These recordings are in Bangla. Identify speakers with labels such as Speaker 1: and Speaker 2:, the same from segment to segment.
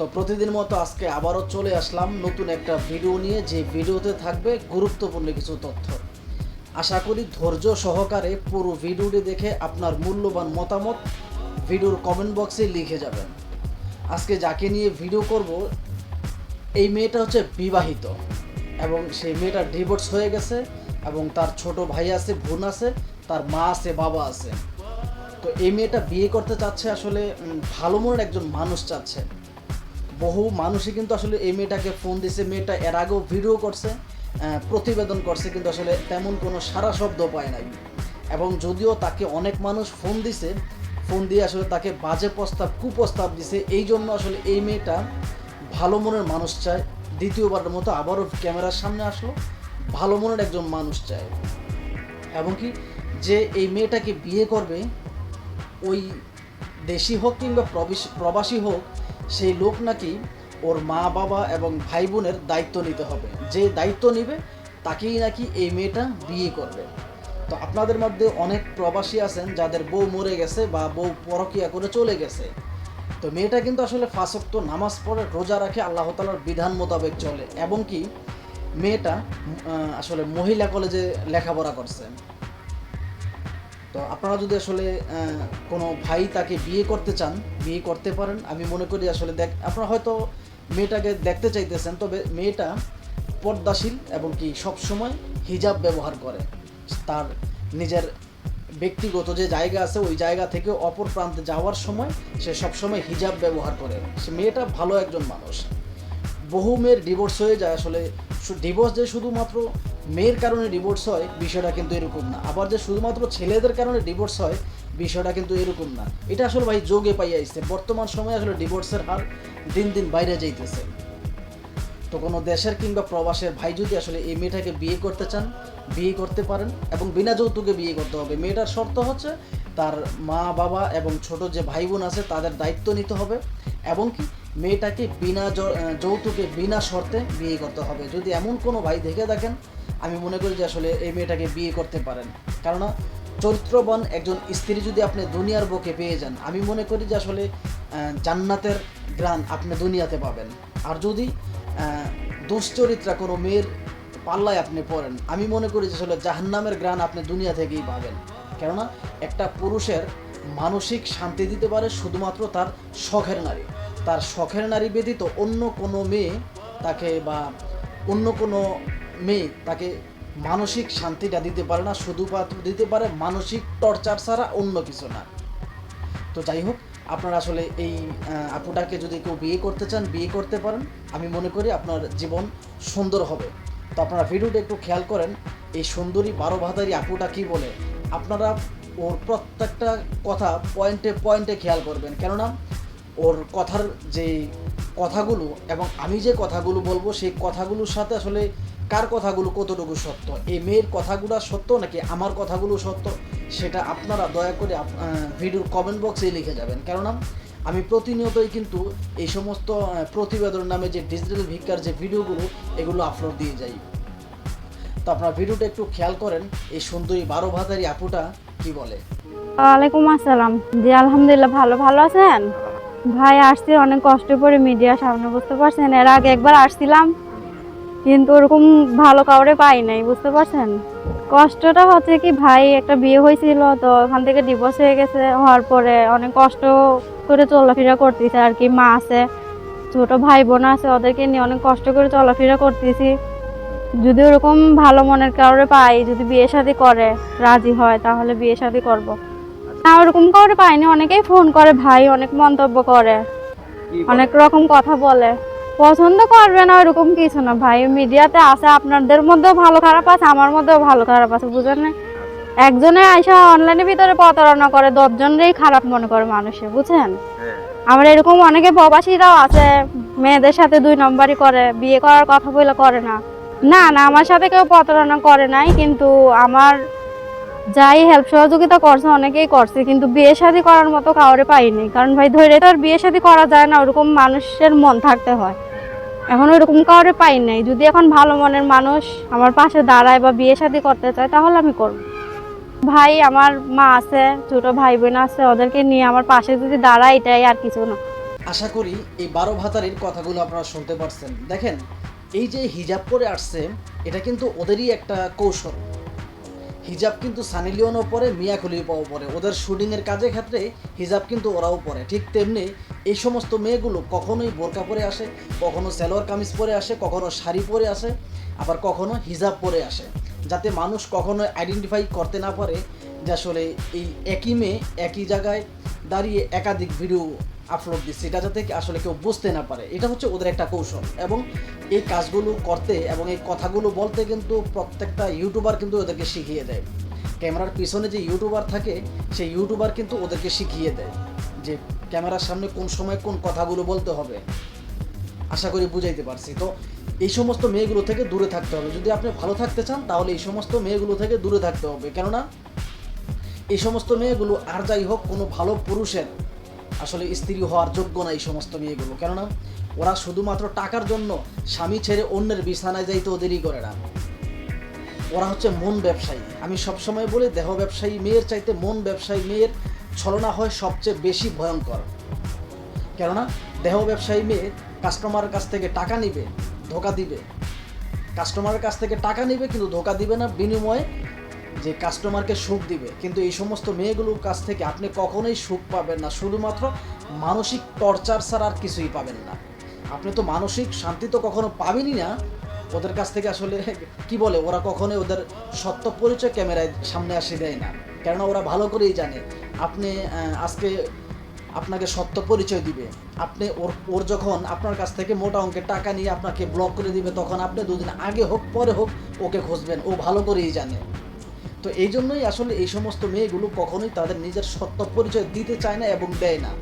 Speaker 1: তো প্রতিদিন মতো আজকে আবারও চলে আসলাম নতুন একটা ভিডিও নিয়ে, যে ভিডিওতে থাকবে গুরুত্বপূর্ণ কিছু তথ্য। আশা করি ধৈর্য সহকারে পুরো ভিডিওটি দেখে আপনার মূল্যবান মতামত ভিডিওর কমেন্ট বক্সে লিখে যাবেন। আজকে যাকে নিয়ে ভিডিও করব, এই মেয়েটা হচ্ছে বিবাহিত এবং সেই মেয়েটার ডিভোর্স হয়ে গেছে এবং তার ছোট ভাই আছে, বোন আছে, তার মা আছে, বাবা আছে। তো এই মেয়েটা বিয়ে করতে চাচ্ছে আসলে ভালো মনের একজন মানুষ চাচ্ছে। বহু মানুষই কিন্তু আসলে এই মেয়েটাকে ফোন দিছে। মেয়েটা এর আগেও ভিডিও করছে প্রতিবেদন করছে, কিন্তু আসলে তেমন কোনো সারা শব্দ পায় নাই। এবং যদিও তাকে অনেক মানুষ ফোন দিছে ফোন দিয়ে আসলে তাকে বাজে প্রস্তাব, কুপ্রস্তাব দিছে। এই জন্য আসলে এই মেয়েটা ভালো মনের মানুষ চায়। দ্বিতীয়বারের মতো আবারও ক্যামেরার সামনে আসলো। ভালো মনের একজন মানুষ চায়। এবং কি, যে এই মেয়েটাকে বিয়ে করবে, ওই দেশি হোক কিংবা প্রবাসী হোক সেই লোক নাকি ওর মা, বাবা এবং ভাই বোনের দায়িত্ব নিতে হবে। যে দায়িত্ব নেবে, তাকেই নাকি এই মেয়েটা বিয়ে করবে। তো আপনাদের মধ্যে অনেক প্রবাসী আছেন যাদের বউ মরে গেছে বা বউ পরকিয়া করে চলে গেছে। তো মেয়েটা কিন্তু আসলে ফাঁসক্ত নামাজ পড়ে, রোজা রাখে, আল্লাহ তালার বিধান মোতাবেক চলে। এবং কি মেয়েটা আসলে মহিলা কলেজে লেখাপড়া করছে। তো আপনারা যদি আসলে কোনো ভাই তাকে বিয়ে করতে চান, বিয়ে করতে পারেন, আমি মনে করি আসলে দেখ, আপনারা হয়তো মেয়েটাকে দেখতে চাইতেছেন, তবে মেয়েটা পর্দাশীল এবং কি সব সময় হিজাব ব্যবহার করে। তার নিজের ব্যক্তিগত যে জায়গা আছে, ওই জায়গা থেকে অপর প্রান্তে যাওয়ার সময় সে সবসময় হিজাব ব্যবহার করে। সে মেয়েটা ভালো একজন মানুষ। বহু মেয়ের ডিভোর্স হয়ে যায় আসলে। ডিভোর্স যে শুধুমাত্র মেয়ের কারণে ডিভোর্স হয়, বিষয়টা কিন্তু এরকম না। আবার যে শুধুমাত্র ছেলেদের কারণে ডিভোর্স হয়, বিষয়টা কিন্তু এরকম না। এটা আসলে ভাই যোগে পাই আইছে বর্তমান সময়ে আসলে ডিভোর্সের হার দিন দিন বাইরে যাইতেছে। তো কোনো দেশের কিংবা প্রবাসের ভাই যদি আসলে এই মেয়েটাকে বিয়ে করতে চান, বিয়ে করতে পারেন এবং বিনা যৌতুকে বিয়ে করতে হবে। মেয়েটার শর্ত হচ্ছে তার মা, বাবা এবং ছোট যে ভাই বোন আছে, তাদের দায়িত্ব নিতে হবে। এবং কি মেয়েটাকে বিনা যৌতুকে বিনা শর্তে বিয়ে করতে হবে। যদি এমন কোনো ভাই দেখে থাকেন, আমি মনে করি যে আসলে এই মেয়েটাকে বিয়ে করতে পারেন। কেননা, চরিত্রবান একজন স্ত্রী যদি আপনি দুনিয়ার বুকে পেয়ে যান, আমি মনে করি যে আসলে জান্নাতের গ্রান আপনি দুনিয়াতে পাবেন। আর যদি দুশ্চরিত্রা কোনো মেয়ের পাল্লায় আপনি পড়েন, আমি মনে করি যে আসলে জাহান্নামের গ্রান আপনি দুনিয়া থেকেই পাবেন। কেননা, একটা পুরুষের মানসিক শান্তি দিতে পারে শুধুমাত্র তার শখের নারী। তার শখের নারী ব্যতীত অন্য কোনো মেয়ে তাকে বা অন্য কোনো মেয়ে তাকে মানসিক শান্তিটা দিতে পারে না, শুধুমাত্র দিতে পারে মানসিক টর্চার ছাড়া অন্য কিছু না। তো যাই হোক, আপনারা আসলে এই আপুটাকে যদি কেউ বিয়ে করতে চান, বিয়ে করতে পারেন। আমি মনে করি আপনার জীবন সুন্দর হবে। তো আপনারা ভিডিওটা একটু খেয়াল করেন, এই সুন্দরী বারো ভাতারি আপুটা কি বলে? আপনারা ওর প্রত্যেকটা কথা পয়েন্টে পয়েন্টে খেয়াল করবেন। কেননা ওর কথার যে কথাগুলো এবং আমি যে কথাগুলো বলব, সেই কথাগুলোর সাথে আসলে কার কথাগুলো কতটুকু সত্য? এই মেয়ের কথাগুলো সত্য নাকি আমার কথাগুলো সত্য? সেটা আপনারা দয়া করে ভিডিওর কমেন্ট বক্সে লিখে যাবেন। কেননা আমি প্রতিনিয়তই কিন্তু এই সমস্ত প্রতিবেদন নামে যে ডিজিটাল ভিক্ষার যে ভিডিওগুলো, এগুলো আপলোড দিয়ে যাই। তো আপনারা ভিডিওটা একটু খেয়াল করেন, এই সুন্দরী বারো ভাতারি আপুটা কি বলে?
Speaker 2: ওয়ালাইকুম আসসালাম। জি, আলহামদুলিল্লাহ, ভালো ভালো আছেন? ভাই আসছি, অনেক কষ্ট করে মিডিয়ার সামনে বুঝতে পারছেন? এর আগে একবার আসছিলাম, কিন্তু ওরকম ভালো কাউরে পাই নাই, বুঝতে পারছেন? কষ্টটা হচ্ছে কি, ভাই একটা বিয়ে হয়েছিল, তো ওখান থেকে ডিভোর্স হয়ে গেছে, হওয়ার পরে অনেক কষ্ট করে চলাফেরা করতেছে আর কি, মা আছে, ছোট ভাই বোন আছে, ওদেরকে নিয়ে অনেক কষ্ট করে চলাফেরা করতেছি। যদি ওরকম ভালো মনের কাউরে পাই, যদি বিয়ে শাদী করে, রাজি হয়, তাহলে বিয়ে শাদী করব। না ওরকম কাউরে পাইনি। অনেকেই ফোন করে ভাই অনেক মন্তব্য করে। অনেক রকম কথা বলে। পছন্দ করবে না ওরকম কিছু না। ভাই মিডিয়াতে আছে আপনাদের মধ্যেও ভালো খারাপ আছে আমার মধ্যেও ভালো খারাপ আছে বুঝেন না? একজনে আইসা অনলাইনের ভিতরে প্রতারণা করে দশজনেরই খারাপ মনে করে মানুষে বুঝছেন? আমার এরকম অনেকে প্রবাসীরাও আছে মেয়েদের সাথে দুই নম্বরই করে বিয়ে করার কথা বলে করে না। না না আমার সাথে কেউ প্রতারণা করে নাই কিন্তু আমার যাই হেল্প সহযোগিতা করছে, অনেকেই করছে, কিন্তু বিয়ে শাদী করার মতো কাউরে পাইনি। কারণ ভাই, ধরে তো আর বিয়ে শাদী করা যায় না, ওরকম মানুষের মন থাকতে হয়। এখন ওইরকম কাউরে পাই নাই। যদি এখন ভালো মনের মানুষ আমার পাশে দাঁড়ায় বা বিয়ে শাদী করতে চায়, তাহলে আমি করব। ভাই, আমার মা আছে, ছোট ভাই বোন আছে, ওদেরকে নিয়ে আমার পাশে যদি দাঁড়ায়, এটাই আর কিছু না।
Speaker 1: আশা করি এই বারো ভাতারির কথাগুলো আপনারা শুনতে পারছেন। দেখেন, এই যে হিজাব পরে আসছে, এটা কিন্তু ওদেরই একটা কৌশল। হিজাব কিন্তু সানি লিওনও পরে, মিয়া খলিফাও পরে। ওদের শুটিংয়ের কাজের ক্ষেত্রে হিজাব কিন্তু ওরাও পরে। ঠিক তেমনি এই সমস্ত মেয়েগুলো কখনোই বোরকা পরে আসে, কখনো সালোয়ার কামিজ পরে আসে, কখনো শাড়ি পরে আসে, আবার কখনো হিজাব পরে আসে। যাতে মানুষ কখনো আইডেন্টিফাই করতে না পারে যে আসলে এই একই মেয়ে একই জায়গায় দাঁড়িয়ে একাধিক ভিডিও আপলোড দিচ্ছে, এটা যাতে আসলে কেউ বুঝতে না পারে। এটা হচ্ছে ওদের একটা কৌশল। এবং এই কাজগুলো করতে এবং এই কথাগুলো বলতে কিন্তু প্রত্যেকটা ইউটিউবার কিন্তু ওদেরকে শিখিয়ে দেয়। ক্যামেরার পিছনে যে ইউটিউবার থাকে, সেই ইউটিউবার কিন্তু ওদেরকে শিখিয়ে দেয় যে ক্যামেরার সামনে কোন সময় কোন কথাগুলো বলতে হবে। আশা করি বুঝাইতে পারছি। তো এই সমস্ত মেয়েগুলো থেকে দূরে থাকতে হবে। যদি আপনি ভালো থাকতে চান, তাহলে এই সমস্ত মেয়েগুলো থেকে দূরে থাকতে হবে। কেননা, এই সমস্ত মেয়েগুলো আর যাই হোক, কোনো ভালো পুরুষের আসলে স্ত্রী হওয়ার যোগ্য না এই সমস্ত মেয়েগুলো। কেননা ওরা শুধুমাত্র টাকার জন্য স্বামী ছেড়ে অন্যের বিছানায় যাইতেও দেরি করে না। ওরা হচ্ছে মন ব্যবসায়ী। আমি সবসময় বলি, দেহ ব্যবসায়ী মেয়ের চাইতে মন ব্যবসায়ী মেয়ের ছলনা হয় সবচেয়ে বেশি ভয়ঙ্কর। কেননা দেহ ব্যবসায়ী মেয়ে কাস্টমারের কাছ থেকে টাকা নিবে, ধোকা দিবে। কাস্টমারের কাছ থেকে টাকা নিবে, কিন্তু ধোকা দিবে না, বিনিময়ে যে কাস্টমারকে সুখ দিবে, কিন্তু এই সমস্ত মেয়েগুলোর কাছ থেকে আপনি কখনোই সুখ পাবেন না। শুধুমাত্র মানসিক টর্চার ছাড়া আর কিছুই পাবেন না। আপনি তো মানসিক শান্তি তো কখনো পাবেনই না। ওদের কাছ থেকে আসলে কি বলে, ওরা কখনোই ওদের সত্য পরিচয় ক্যামেরায় সামনে আসে দেয় না। কেননা ওরা ভালো করেই জানে, আপনি আজকে আপনাকে সত্য পরিচয় দিবে। আপনি ওর ওর যখন আপনার কাছ থেকে মোটা অঙ্কের টাকা নিয়ে আপনাকে ব্লক করে দিবে, তখন আপনি দুদিন আগে হোক, পরে হোক ওকে খুঁজবেন। ও ভালো করেই জানে। তো এই জন্যই আসলে এই সমস্ত মেয়েগুলো কখনোই তাদের নিজের সত্য পরিচয় দিতে চায় না এবং দেয় না।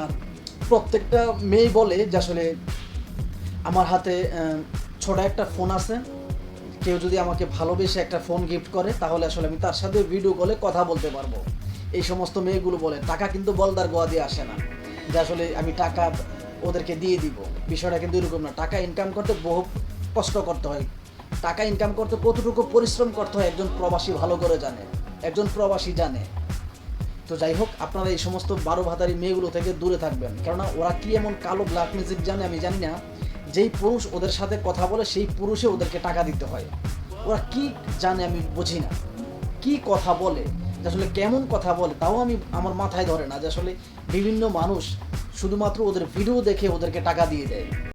Speaker 1: আর প্রত্যেকটা মেয়ে বলে যে আসলে, আমার হাতে ছোট একটা ফোন আছে। কেউ যদি আমাকে ভালোবেসে একটা ফোন গিফট করে, তাহলে আসলে আমি তার সাথে ভিডিও কলে কথা বলতে পারব। এই সমস্ত মেয়েগুলো বলে। টাকা কিন্তু বলদার গোয়া দিয়ে আসে না। যে আসলে আমি টাকা ওদেরকে দিয়ে দিব। বিষয়টা কিন্তু এরকম না। টাকা ইনকাম করতে বহু কষ্ট করতে হয়। টাকা ইনকাম করতে কতটুকু পরিশ্রম করতে হয় একজন প্রবাসী ভালো করে জানে, একজন প্রবাসী জানে। তো যাই হোক, আপনারা এই সমস্ত বারো ভাতারি মেয়েগুলো থেকে দূরে থাকবেন। কেননা ওরা কি এমন কালো ব্ল্যাক মিউজিক জানে আমি জানি না। যেই পুরুষ ওদের সাথে কথা বলে, সেই পুরুষে ওদেরকে টাকা দিতে হয়। ওরা কি জানে আমি বুঝি না। কি কথা বলে আসলে কেমন কথা বলে, তাও আমি আমার মাথায় ধরে না, যে আসলে বিভিন্ন মানুষ শুধুমাত্র ওদের ভিডিও দেখে ওদেরকে টাকা দিয়ে দেয়।